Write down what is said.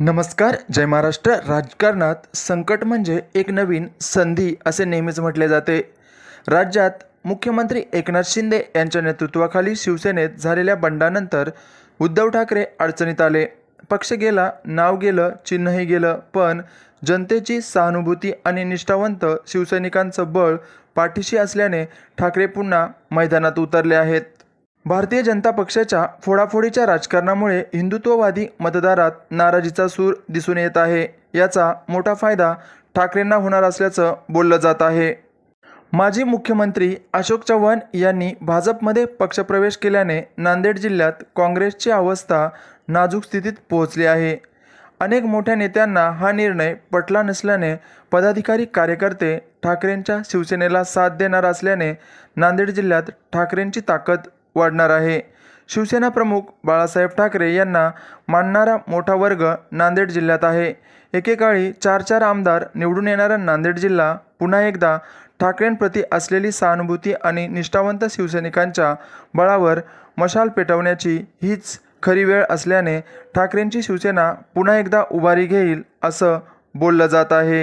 नमस्कार जय महाराष्ट्र. राजकारणात संकट म्हणजे एक नवीन संधी असे नेहमीच म्हटले जाते. राज्यात मुख्यमंत्री एकनाथ शिंदे यांच्या नेतृत्वाखाली शिवसेनेत झालेल्या बंडानंतर उद्धव ठाकरे अडचणीत आले. पक्ष गेला नाव गेलं चिन्हही गेलं पण जनतेची सहानुभूती आणि निष्ठावंत शिवसैनिकांचं बळ पाठीशी असल्याने ठाकरे पुन्हा मैदानात उतरले आहेत. भारतीय जनता पक्षाच्या फोडाफोडीच्या राजकारणामुळे हिंदुत्ववादी मतदारात नाराजीचा सूर दिसून येत आहे. याचा मोठा फायदा ठाकरेंना होणार असल्याचं बोललं जात आहे. माजी मुख्यमंत्री अशोक चव्हाण यांनी भाजपमध्ये पक्षप्रवेश केल्याने नांदेड जिल्ह्यात काँग्रेसची अवस्था नाजूक स्थितीत पोहोचली आहे. अनेक मोठ्या नेत्यांना हा निर्णय पटला नसल्याने पदाधिकारी कार्यकर्ते ठाकरेंच्या शिवसेनेला साथ देणार असल्याने नांदेड जिल्ह्यात ठाकरेंची ताकद वाढणार आहे. शिवसेना प्रमुख बाळासाहेब ठाकरे यांना मानणारा मोठा वर्ग नांदेड जिल्ह्यात आहे. एकेकाळी चार चार आमदार निवडून येणारा नांदेड जिल्हा पुन्हा एकदा ठाकरेंप्रती असलेली सहानुभूती आणि निष्ठावंत शिवसैनिकांच्या बळावर मशाल पेटवण्याची हीच खरी वेळ असल्याने ठाकरेंची शिवसेना पुन्हा एकदा उभारी घेईल असं बोललं जात आहे.